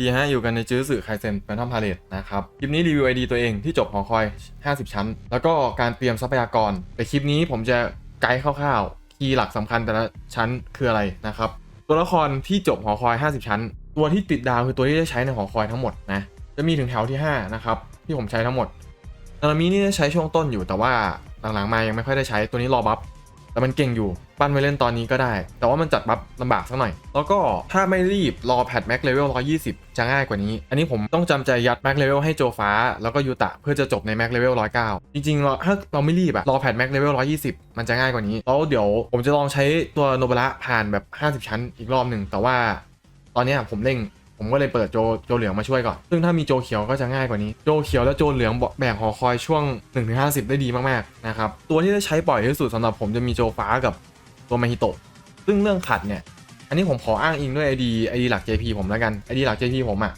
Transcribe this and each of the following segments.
ดีฮะอยู่กันในจื้อสื่อไคเซนแฟนทอมพาเลตนะครับคลิปนี้รีวิวไอดีตัวเองที่จบหอคอย 50 ชั้น แล้วก็การเตรียมทรัพยากร แต่คลิปนี้ผมจะไกด์คร่าวๆ คีย์หลักสำคัญแต่ละชั้นคืออะไรนะครับ ตัวละครที่จบหอคอย 50 ชั้น ตัวที่ติดดาวคือตัวที่ได้ใช้ในหอคอยทั้งหมดนะจะมีถึงแถวที่ 5 นะครับ ที่ผมใช้ทั้งหมดนารามินี่ใช้ช่วงต้นอยู่แต่ว่าหลังๆมายังไม่ค่อยได้ใช้ตัวนี้รอบัฟ แต่มันเก่งอยู่ ปั้นไว้เล่นตอนนี้ก็ได้ แต่ว่ามันจัดบัฟลำบากสักหน่อย แล้วก็ถ้าไม่รีบรอแพทแม็กเลเวล120 จะง่ายกว่านี้ อันนี้ผมต้องจำใจยัดแม็กเลเวลให้โจฟ้า แล้วก็ยูตะเพื่อจะจบในแม็กเลเวล109 จริงๆเราถ้าเราไม่รีบอะรอแพทแม็กเลเวล120 มันจะง่ายกว่านี้ แล้วเดี๋ยวผมจะลองใช้ตัวโนบะระผ่านแบบ 50 ชั้นอีกรอบหนึ่งแต่ว่าตอนนี้ผมเร่ง ผมก็เลยเปิดโจโจเหลืองมาช่วยก่อน ซึ่งถ้ามีโจเขียวก็จะง่ายกว่านี้ โจเขียวและโจเหลืองแบ่งหอคอยช่วง 1-50 ได้ดีมากๆนะครับ ตัวที่ได้ใช้บ่อยที่สุดสำหรับผมจะมีโจฟ้ากับตัวมาฮิโตะ ซึ่งเรื่องขัดเนี่ย อันนี้ผมขออ้างอิงด้วย ID ID หลัก JP ผมแล้วกัน ID หลัก JP ผมอะ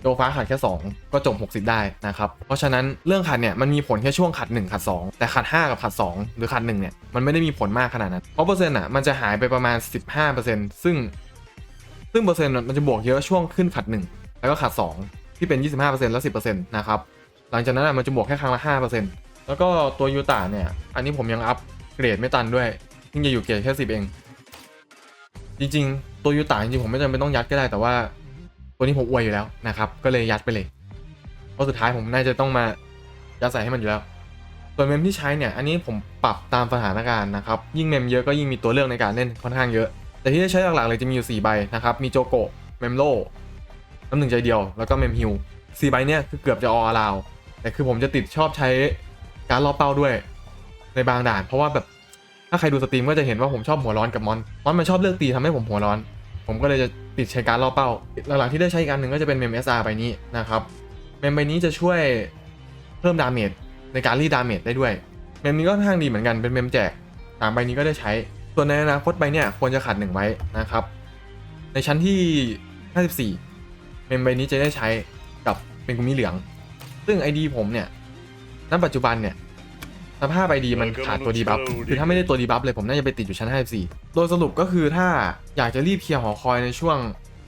โจฟ้าขัดแค่ 2 ก็จบ 60 ได้นะครับ เพราะฉะนั้นเรื่องขัดเนี่ยมันมีผลแค่ช่วงขัด 1 ขัด 2 แต่ขัด 5 กับขัด 2 หรือขัด1เนี่ยมันไม่ได้มีผลมากขนาดนั้นเพราะเปอร์เซ็นต์อะมันจะหายไปประมาณ 15%ซึ่ง ซึ่งเปอร์เซ็นต์มันจะบวกเยอะช่วงขึ้นขัด 1 แล้วก็ขัด 2 ที่เป็น 25%แล้ว10%นะครับ หลังจากนั้นมันจะบวกแค่ครั้งละ 5%แล้วก็ตัวยูตาเนี่ย อันนี้ผมยังอัพเกรดไม่ตันด้วยเพิ่งจะอยู่เกรดแค่ 10 เอง จริงๆ ตัวยูตาจริงๆผมไม่จำเป็นต้องยัดก็ได้แต่ว่า ตัวนี้ผมอวยอยู่แล้วนะครับ ก็เลยยัดไปเลย เพราะสุดท้ายผมน่าจะต้องมายัดใส่ให้มันอยู่แล้ว ส่วนเมมที่ใช้เนี่ย อันนี้ผมปรับตามสถานการณ์นะครับ ยิ่งเมมเยอะก็ยิ่งมีตัวเลือกในการเล่นค่อนข้างเยอะ แต่ที่ได้ใช้หลักๆเลยจะมีอยู่ 4 ใบนะครับ มีโจโกะเมมโลน้ำหนึ่งใจเดียว แล้วก็เมมฮิวสี่ใบเนี่ยคือเกือบจะออลาวแต่คือผมจะติดชอบใช้การล่อเป้าด้วย ในบางด่าน เพราะว่าแบบถ้าใครดูสตรีมก็จะเห็นว่าผมชอบหัวร้อนกับมอนมอนมันชอบเลือกตีทำให้ผมหัวร้อน ผมก็เลยจะติดใช้การล่อเป้า หลังๆที่ได้ใช้อีกอันหนึ่งก็จะเป็นเมม SR ใบนี้นะครับเมมใบนี้จะช่วยเพิ่มดาเมจในการรีดดาเมจได้ด้วย เมมนี้ก็ค่อนข้างดีเหมือนกันเป็นเมมแจกสามใบนี้ก็ได้ใช้ ส่วนในอนาคตใบเนี่ยควรจะขัดหนึ่งไว้นะครับ ในชั้นที่ 54 เมมใบนี้จะได้ใช้กับเป็นกุมิเหลือง ซึ่ง ID ผมเนี่ยณปัจจุบันเนี่ยสภาพ ID มันขาดตัวดีบัฟคือถ้าไม่ได้ตัวดีบัฟเลยผมน่าจะไปติดอยู่ชั้น 54 โดยสรุปก็คือถ้าอยากจะรีบเคลียร์หอคอยในช่วง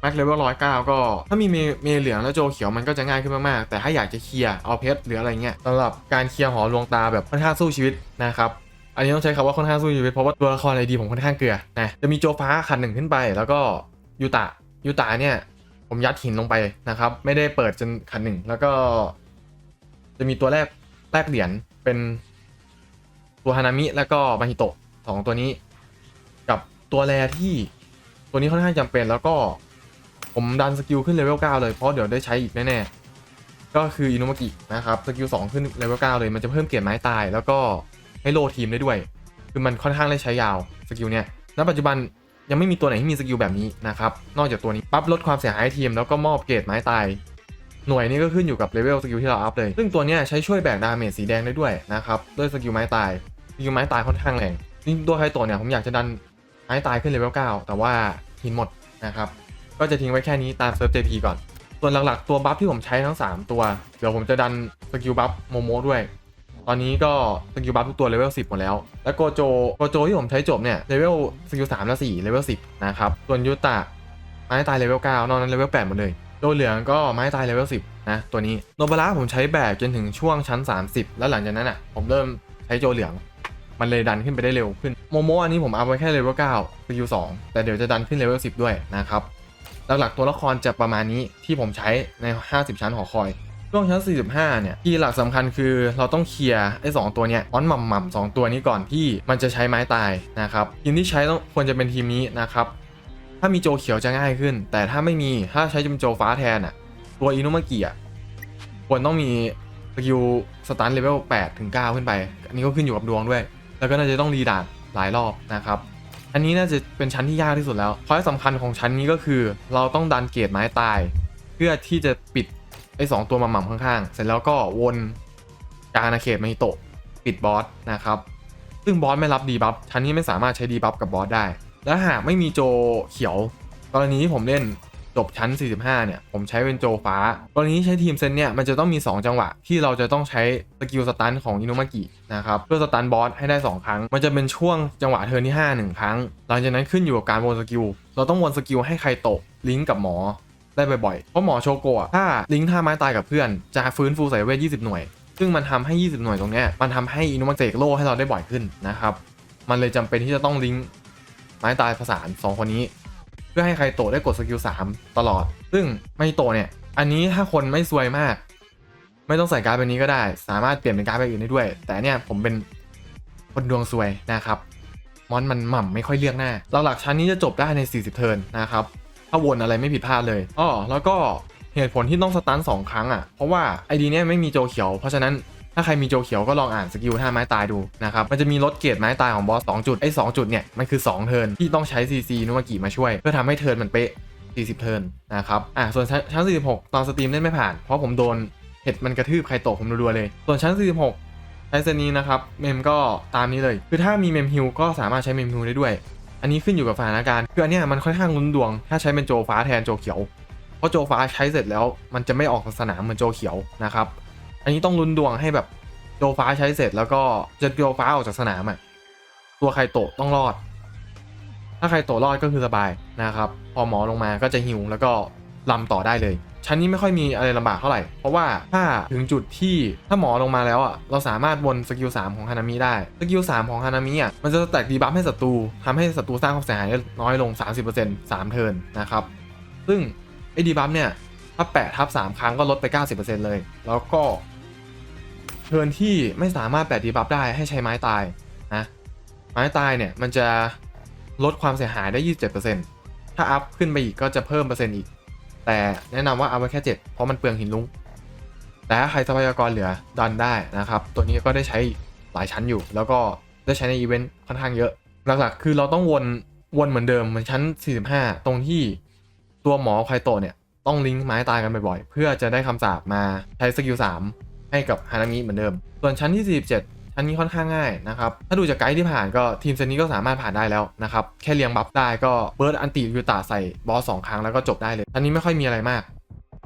แม็กเลเวล109ก็ ถ้ามีเมเมเหลืองและโจเขียวมันก็จะง่ายขึ้นมาก ๆ แต่ถ้าอยากจะเคลียร์เอาเพชรหรืออะไรเงี้ยสำหรับการเคลียร์หอลวงตาแบบค่อนข้างสู้ชีวิตนะครับ อันนี้ต้องใช้คำว่าค่อนข้างสู้ชีวิตเพราะว่าตัวละครไอดีผมค่อนข้างเกลือนะจะมีโจฟ้าขันหนึ่งขึ้นไป แล้วก็ยูตะยูตะเนี่ยผมยัดหินลงไปนะครับ ไม่ได้เปิดจนขันหนึ่งแล้วก็ จะมีตัวแรกแรกเหรียญเป็นตัวฮานามิแล้วก็มาฮิโตะสองตัวนี้ กับตัวแรที่ตัวนี้ค่อนข้างจำเป็นแล้วก็ผมดันสกิลขึ้นเลเวล9เลยเพราะเดี๋ยวได้ใช้อีกแน่ๆก็คืออินุมากินะครับสกิล2ขึ้นเลเวล9เลยมันจะเพิ่มเกียรติไม้ตายแล้วก็ ให้โลทีมได้ด้วย คือมันค่อนข้างได้ใช้ยาวสกิลเนี้ยณปัจจุบันยังไม่มีตัวไหนที่มีสกิลแบบนี้นะครับ นอกจากตัวนี้ปั๊บลดความเสียหายให้ทีมแล้วก็มอบเกรดไม้ตาย หน่วยนี้ก็ขึ้นอยู่กับเลเวลสกิลที่เราอัพเลย ซึ่งตัวนี้ใช้ช่วยแบกดาเมจสีแดงได้ด้วยนะครับด้วยสกิลไม้ตายสกิลไม้ตายค่อนข้างแรงจริงตัวไฮโตะเนี่ยผมอยากจะดันไม้ตายขึ้นเลเวล9แต่ว่าหินหมดนะครับก็จะทิ้งไว้แค่นี้ตามเซิร์ฟ JP ก่อน ส่วนหลักๆ ตัวบัฟที่ผมใช้ทั้ง 3 ตัว เดี๋ยวผมจะดันสกิลบัฟโมโมด้วย ตอนนี้ก็สกิลบัฟทุกตัวเลเวล10 หมดแล้ว แล้วโกโจโกโจที่ผมใช้จบเนี่ยเลเวลสกิล3และ4เลเวล10นะครับส่วนยูตะไม้ตายเลเวล9นอกนั้นเลเวล8หมดเลยโดเหลืองก็ไม้ตายเลเวล10นะตัวนี้โนบาระผมใช้แบกจนถึงช่วงชั้น 30 แล้วหลังจากนั้นอะผมเริ่มใช้โจเหลือง มันเลยดันขึ้นไปได้เร็วขึ้นโมโมอันนี้ผมเอาไว้แค่เลเวล9สกิล2แต่เดี๋ยวจะดันขึ้นเลเวล10ด้วยนะครับหลักๆตัวละครจะประมาณนี้ที่ผมใช้ใน 50 ชั้นหอคอย ช่วงชั้น 45 เนี่ยที่หลักสำคัญคือเราต้องเคลียร์ไอ้สองตัวเนี้ยอ้อนหม่ำหม่ำสองตัวนี้ก่อนที่มันจะใช้ไม้ตายนะครับทีมที่ใช้ต้องควรจะเป็นทีมนี้นะครับถ้ามีโจเขียวจะง่ายขึ้น แต่ถ้าไม่มีถ้าใช้จมโจฟ้าแทนอะตัวอินุมากิอะควรต้องมีสกิลสตาร์เลเวล8ถึง9ขึ้นไป อันนี้ก็ขึ้นอยู่กับดวงด้วย แล้วก็น่าจะต้องรีดาดหลายรอบนะครับอันนี้น่าจะเป็นชั้นที่ยากที่สุดแล้วเพราะสำคัญของชั้นนี้ก็คือ เราต้องดันเกตไม้ตาย เพื่อที่จะปิด ไอ้สองตัวมาหม่ำข้างๆ เสร็จแล้วก็วนกลางอาณาเขตมาฮิโตะปิดบอสนะครับ ซึ่งบอสไม่รับดีบัฟชั้นนี้ไม่สามารถใช้ดีบัฟกับบอสได้ และหากไม่มีโจเขียว กรณีที่ผมเล่นจบชั้น 45 เนี่ย ผมใช้เป็นโจฟ้า กรณีใช้ทีมเซนเนี่ย มันจะต้องมี 2 จังหวะ ที่เราจะต้องใช้สกิลสตันของอินุมากินะครับ เพื่อสตันบอสให้ได้ 2 ครั้ง มันจะเป็นช่วงจังหวะเทิร์นที่ 5 1 ครั้ง หลังจากนั้นขึ้นอยู่กับการวนสกิล เราต้องวนสกิลให้ใครตะลิงก์กับหมอ ได้บ่อยๆ เพราะหมอโชโกะถ้าลิงก์ท่าไม้ตายกับเพื่อน จะฟื้นฟูใส่เวท 20 หน่วย ซึ่งมันทำให้ 20 หน่วยตรงนี้มันทำให้อินุมังเสกโล่ให้เราได้บ่อยขึ้นนะครับ มันเลยจำเป็นที่จะต้องลิงก์ไม้ตายผสาน 2 คนนี้ เพื่อให้ใครโตได้กดสกิล3ตลอด ซึ่งไม่โตเนี่ย อันนี้ถ้าคนไม่ซวยมาก ไม่ต้องใส่การ์ดใบบนี้ก็ได้ สามารถเปลี่ยนเป็นการ์ดใบอื่นได้ด้วย แต่เนี่ยผมเป็นคนดวงซวยนะครับมอนมันหม่ำไม่ค่อยเลือกหน้าหลักๆชั้นนี้จะจบได้ใน 40 เทิร์นนะครับ ถ้าวนอะไรไม่ผิดพลาดเลยอ้อแล้วก็เหตุผลที่ต้องสตันสองครั้งอะเพราะว่าไอดีเนี้ยไม่มีโจเขียวเพราะฉะนั้นถ้าใครมีโจเขียวก็ลองอ่านสกิลท่าไม้ตายดูนะครับ มันจะมีลดเกรดไม้ตายของบอส2จุดไอ้2จุดเนี่ย มันคือ 2 เทิร์นที่ต้องใช้ CC นุมากิมาช่วย เพื่อทำให้เทิร์นมันเป๊ะ 40 เทิร์นนะครับ อะ ส่วนชั้น 46 ตอนสตรีมเล่นไม่ผ่าน เพราะผมโดนเห็ดมันกระทืบใครตกผมรัวๆเลย ส่วนชั้น 46ใช้เซนีนะครับ เมมก็ตามนี้เลย คือถ้ามีเมมฮิลก็สามารถใช้เมมฮิลได้ด้วย อันนี้ขึ้นอยู่กับสถานการณ์คืออันเนี้ยมันค่อนข้างลุ้นดวง ถ้าใช้เป็นโจฟ้าแทนโจเขียว เพราะโจฟ้าใช้เสร็จแล้ว มันจะไม่ออกสนามเหมือนโจเขียวนะครับ อันนี้ต้องลุ้นดวงให้แบบโจฟ้าใช้เสร็จแล้วก็จะโจฟ้าออกจากสนามอะตัวใครโตะต้องรอด ถ้าใครโตะรอดก็คือสบายนะครับ พอหมอลงมาก็จะฮิวแล้วก็ลำต่อได้เลย ชั้นนี้ไม่ค่อยมีอะไรลำบากเท่าไหร่ เพราะว่าถ้าถึงจุดที่ถ้าหมอลงมาแล้วอะเราสามารถวนสกิล3ของฮานามิได้ สกิล3ของฮานามิอะมันจะแตกดีบัฟให้ศัตรูทำให้ศัตรูสร้างความเสียหายได้น้อยลง 30% 3 เทิร์นนะครับ ซึ่งไอ้ดีบัฟเนี่ยถ้าแปะทับ3ครั้งก็ลดไป 90%เลย แล้วก็เทิร์นที่ไม่สามารถแปะดีบัฟได้ให้ใช้ไม้ตายนะไม้ตายเนี่ยมันจะลดความเสียหายได้ 27%ถ้าอัพขึ้นไปอีกก็จะเพิ่มเปอร์เซ็นต์อีก แต่แนะนำว่าเอาไว้แค่7เพราะมันเปลืองหินลุงแต่ถ้าใครทรัพยากรเหลือดันได้นะครับ ตัวนี้ก็ได้ใช้หลายชั้นอยู่ แล้วก็ได้ใช้ในอีเวนต์ค่อนข้างเยอะ หลักๆ คือเราต้องวนวนเหมือนเดิมเหมือนชั้น 45 ตรงที่ตัวหมอไคโตเนี่ยต้องลิงก์ไม้ตายกันบ่อยๆ เพื่อจะได้คำสาปมาใช้สกิล3ให้กับฮานามิเหมือนเดิม ส่วนชั้นที่ 47 อันนี้ค่อนข้างง่ายนะครับ ถ้าดูจากไกด์ที่ผ่านก็ทีมเซนนี้ก็สามารถผ่านได้แล้วนะครับ แค่เลียงบัฟได้ก็เบิร์ดอันติยูตาใส่บอสสองครั้งแล้วก็จบได้เลยอันนี้ไม่ค่อยมีอะไรมาก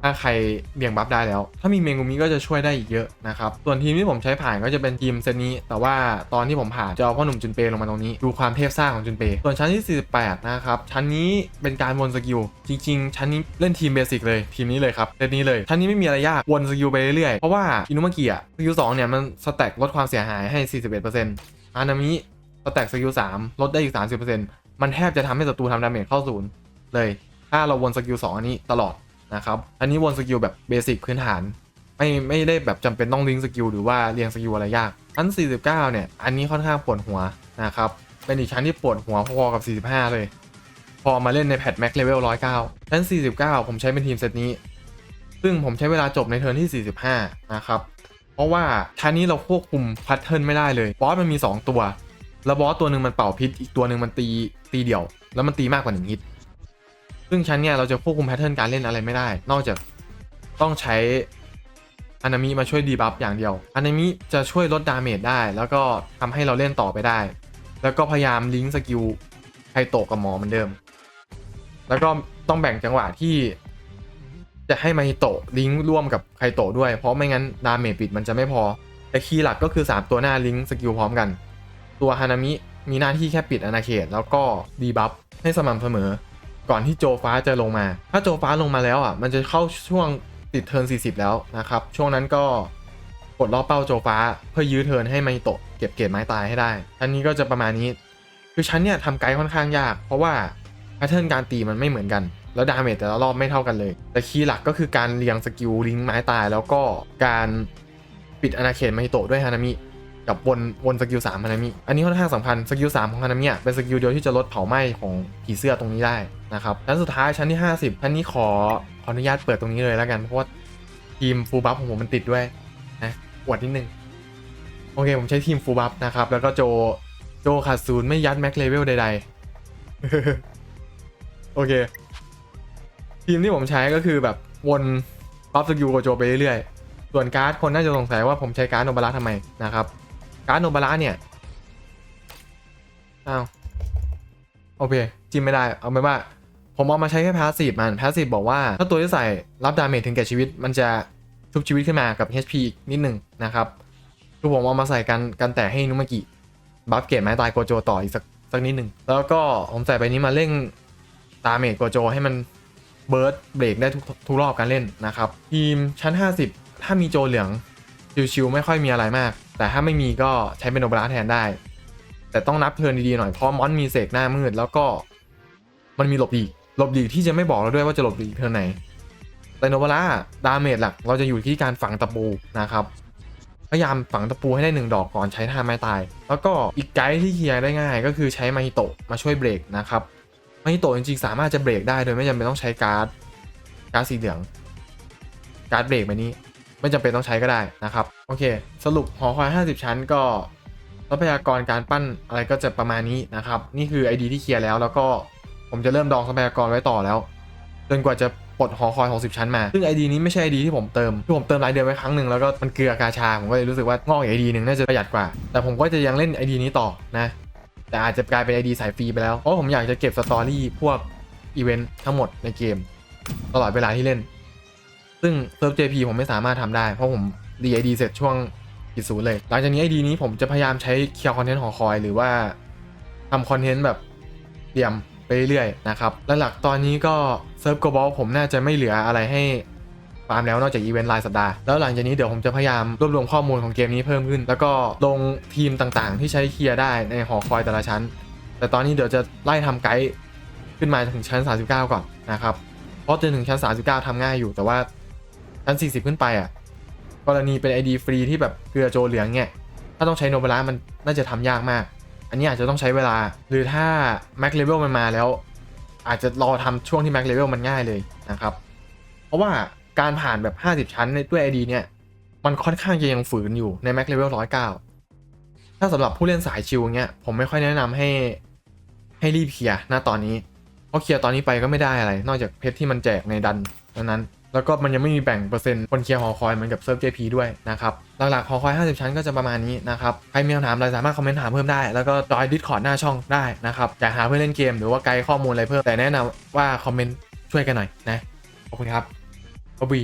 ถ้าใครเบี่ยงบัฟได้แล้ว ถ้ามีเมงกุมิก็จะช่วยได้อีกเยอะนะครับ ส่วนทีมที่ผมใช้ผ่านก็จะเป็นทีมเซนี้ แต่ว่าตอนที่ผมผ่านจะเอาพ่อหนุ่มจุนเปลงมาตรงนี้ ดูความเทพซ่าของจุนเป ส่วนชั้นที่ 48 นะครับ ชั้นนี้เป็นการวนสกิล จริง ๆ ชั้นนี้เล่นทีมเบสิกเลย ทีมนี้เลยครับเซตนี้เลย ชั้นนี้ไม่มีอะไรยาก วนสกิลไปเรื่อยๆ เพราะว่าอินุมากิอะสกิล2เนี่ยมันสแต็กลดความเสียหายให้ 41%อานามิสแต็กสกิล3ลดได้อีก 30%มันแทบจะทำให้ศัตรูทำดาเมจเข้าศูนย์เลย ถ้าเราวนสกิล2อันนี้ตลอด นะครับ อันนี้วนสกิลแบบเบสิกพื้นฐาน ไม่ไม่ได้แบบจำเป็นต้องลิงก์สกิลหรือว่าเรียงสกิลอะไรยากชั้น 49 เนี่ย อันนี้ค่อนข้างปวดหัวนะครับ เป็นอีกชั้นที่ปวดหัวพอๆกับ 45 เลย พอมาเล่นในแพทแม็กเลเวล109 ชั้น 49 ผมใช้เป็นทีมเซตนี้ ซึ่งผมใช้เวลาจบในเทิร์นที่ 45 นะครับ เพราะว่าชั้นนี้เราควบคุมแพทเทิร์นไม่ได้เลย บอสมันมี 2 ตัว แล้วบอสตัวหนึ่งมันเป่าพิษ อีกตัวหนึ่งมันตีตีเดี่ยว แล้วมันตีมากกว่าหนึ่งฮิต ซึ่งชั้นเนี่ยเราจะควบคุมแพทเทิร์นการเล่นอะไรไม่ได้ นอกจากต้องใช้อนามิมาช่วยดีบัฟอย่างเดียวอนามิจะช่วยลดดาเมจได้ แล้วก็ทำให้เราเล่นต่อไปได้ แล้วก็พยายามลิงก์สกิลไคโตะกับหมอเหมือนเดิม แล้วก็ต้องแบ่งจังหวะที่ จะให้มาฮิโตะลิงก์ร่วมกับไคโตะด้วย เพราะไม่งั้นดาเมจปิดมันจะไม่พอ แต่คีย์หลักก็คือ 3 ตัวหน้าลิงก์สกิลพร้อมกัน ตัวฮานามิมีหน้าที่แค่ปิดอาณาเขตแล้วก็ดีบัฟให้สม่ำเสมอ ก่อนที่โจฟ้าจะลงมา ถ้าโจฟ้าลงมาแล้วอะ มันจะเข้าช่วงติดเทิร์น40 แล้วนะครับ ช่วงนั้นก็กดรอบเป้าโจฟ้า เพื่อยื้อเทิร์นให้ไมโตะเก็บเกรดไม้ตายให้ได้อันนี้ก็จะประมาณนี้ คือชั้นเนี่ยทำไกด์ค่อนข้างยาก เพราะว่าแพทเทิร์นการตีมันไม่เหมือนกัน แล้วดาเมจแต่ละรอบไม่เท่ากันเลย แต่คีย์หลักก็คือการเรียงสกิลลิงไม้ตาย แล้วก็การปิดอาณาเขตไมโตะด้วยฮานามิ กับวนวนสกิลสามฮานามิ อันนี้ค่อนข้างสำคัญสกิลสามของฮานามิเป็นสกิลเดียวที่จะลดเผาไหม้ของผีเสื้อตรงนี้ได้นะครับชั้นสุดท้ายชั้นที่ 50ชั้นนี้ขอขออนุญาตเปิดตรงนี้เลยแล้วกันเพราะว่าทีมฟูลบัฟของผมมันติดด้วยนะอวดนิดนึงโอเคผมใช้ทีมฟูลบัฟนะครับแล้วก็โจโจขาดศูนย์ไม่ยัดแม็กเลเวลใดๆโอเค ทีมที่ผมใช้ก็คือแบบวนบัฟสกิลโกโจไปเรื่อยๆส่วนการ์ดคนน่าจะสงสัยว่าผมใช้การ์ดโนบาระทำไมนะครับ การ์ดโนบาระเนี่ยอ้าวโอเคจิ้มไม่ได้เอาไปนว่า ผมเอามาใช้แค่พาสซีฟมันพาสซีฟบอกว่า ถ้าตัวที่ใส่รับดาเมจถึงแก่ชีวิต มันจะชุบชีวิตขึ้นมากับ HP อีกนิดหนึ่งนะครับคือผมเอามาใส่กันกันแต่ให้นุมากิบัฟเกตไม้ตายโกโจต่ออีกสักสักนิดหนึ่งแล้วก็ผมใส่ไปนี้มาเร่งดาเมจโกโจให้มันเบิร์ดเบรกได้ทุกทุกรอบการเล่นนะครับทีมชั้น 50 ถ้ามีโจเหลือง ชิวๆไม่ค่อยมีอะไรมาก แต่ถ้าไม่มีก็ใช้เป็นโนบราแทนได้ แต่ต้องนับเทิร์นดีๆหน่อยเพราะมอนมีเสกหน้ามืดแล้วก็มันมีหลบดีหลบดีที่จะไม่บอกเราด้วยว่าจะหลบดีเทิร์นไหนแต่โนบราดาเมจหลักเราจะอยู่ที่การฝังตะปูนะครับพยายามฝังตะปูให้ได้หนึ่งดอกก่อนใช้ท่าไม้ตาย แล้วก็อีกไกด์ที่เคลียร์ได้ง่ายก็คือใช้มาฮิโตะมาช่วยเบรกนะครับมาฮิโตะจริงๆ สามารถจะเบรกได้โดยไม่จำเป็นต้องใช้การ์ดการ์ดสีเหลืองการ์ดเบรกใบนี้ ไม่จำเป็นต้องใช้ก็ได้นะครับโอเค สรุปหอคอย 50 ชั้นก็ทรัพยากรการปั้นอะไรก็จะประมาณนี้นะครับ นี่คือ ID ที่เคลียร์แล้วแล้วก็ผมจะเริ่มดองทรัพยากรไว้ต่อแล้วจนกว่าจะปลดหอคอย 60 ชั้นมา ซึ่ง ID นี้ไม่ใช่ ID ที่ผมเติมที่ผมเติมรายเดือนไว้ครั้งหนึ่งแล้วก็มันเกลือกาชา ผมก็เลยรู้สึกว่างอกอีหนึ่งน่าจะประหยัดกว่า แต่ผมก็จะยังเล่น ID นี้ต่อนะ แต่อาจจะกลายเป็น ID สายฟรีไปแล้ว เพราะผมอยากจะเก็บสตอรี่พวกอีเวนต์ทั้งหมดในเกม ตลอดเวลาที่เล่น ซึ่งเซิร์ฟ JP ผมไม่สามารถทำได้ เพราะผมดี ID เสร็จช่วงปิดศูนย์เลย หลังจากนี้ ID นี้ผมจะพยายามใช้เคลียร์คอนเทนต์หอคอย หรือว่าทำคอนเทนต์แบบเตรียมไปเรื่อยๆนะครับ และหลักตอนนี้ก็เซิร์ฟโกบอลผมน่าจะไม่เหลืออะไรให้ฟาร์มแล้วนอกจากอีเวนต์รายสัปดาห์ แล้วหลังจากนี้เดี๋ยวผมจะพยายามรวบรวมข้อมูลของเกมนี้เพิ่มขึ้น แล้วก็ลงทีมต่างๆ ที่ใช้เคลียร์ได้ในหอคอยแต่ละชั้น แต่ตอนนี้เดี๋ยวจะไล่ทำไกด์ขึ้นมาถึงชั้น 39 ก่อนนะครับ เพราะจนถึงชั้น 39ทำง่ายอยู่ แต่ว่า ชั้น 40 ขึ้นไปอะ กรณีเป็น ID ฟรีที่แบบเกลือโจเหลืองเนี่ย ถ้าต้องใช้โนบาระมันน่าจะทำยากมาก อันนี้อาจจะต้องใช้เวลา หรือถ้า Max Level มันมาแล้ว อาจจะรอทำช่วงที่ Max Level มันง่ายเลยนะครับ เพราะว่าการผ่านแบบ 50 ชั้นในด้วย ID เนี่ย มันค่อนข้างจะยังฝืนอยู่ใน Max Level 109 ถ้าสำหรับผู้เล่นสายชิวเงี้ย ผมไม่ค่อยแนะนำให้ให้รีบเคลียร์ณตอนนี้ เพราะเคลียร์ตอนนี้ไปก็ไม่ได้อะไร นอกจากเพชรที่มันแจกในดันนั้น แล้วก็มันยังไม่มีแบ่งเปอร์เซ็นต์คนเคลียร์หอคอยเหมือนกับเซิร์ฟ JP ด้วยนะครับหลักๆหอคอย 50 ชั้นก็จะประมาณนี้นะครับใครมีคำถามอะไรสามารถคอมเมนต์ถามเพิ่มได้แล้วก็จอยดิสคอร์ดหน้าช่องได้นะครับอยากหาเพื่อนเล่นเกมหรือว่าไกด์ข้อมูลอะไรเพิ่มแต่แนะนำว่าคอมเมนต์ช่วยกันหน่อยนะขอบคุณครับบ๊อบบี้